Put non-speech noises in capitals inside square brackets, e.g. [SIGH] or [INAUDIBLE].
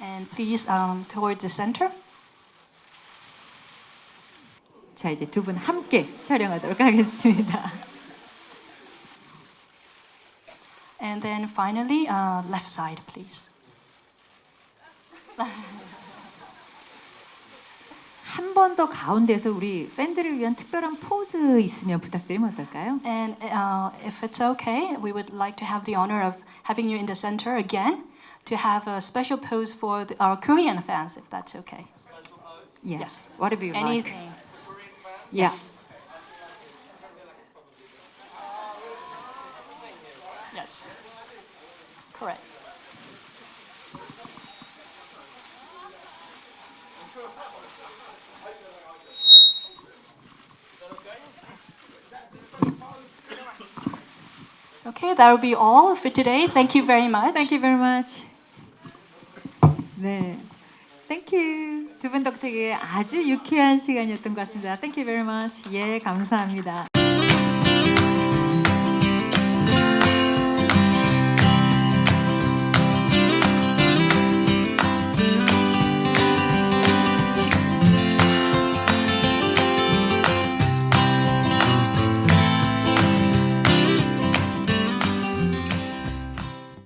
And please um, towards the center. 자, 이제 두 분 함께 촬영하도록 [LAUGHS] 하겠습니다. And then finally, uh, left side, please. [LAUGHS] 한 번 더 가운데서 우리 팬들을 위한 특별한 포즈 있으면 부탁드리면 어떨까요? And uh, if it's okay, we would like to have the honor of having you in the center again to have a special pose for the, our Korean fans, if that's okay. Yes. Yes. Whatever you like. Anything. Yes. Yes. Correct. Okay, that will be all for today. Thank you very much. Thank you very much. 네. Thank you. 두분 덕택에 아주 유쾌한 시간이었던 것 같습니다. You very much. 예, 감사합니다.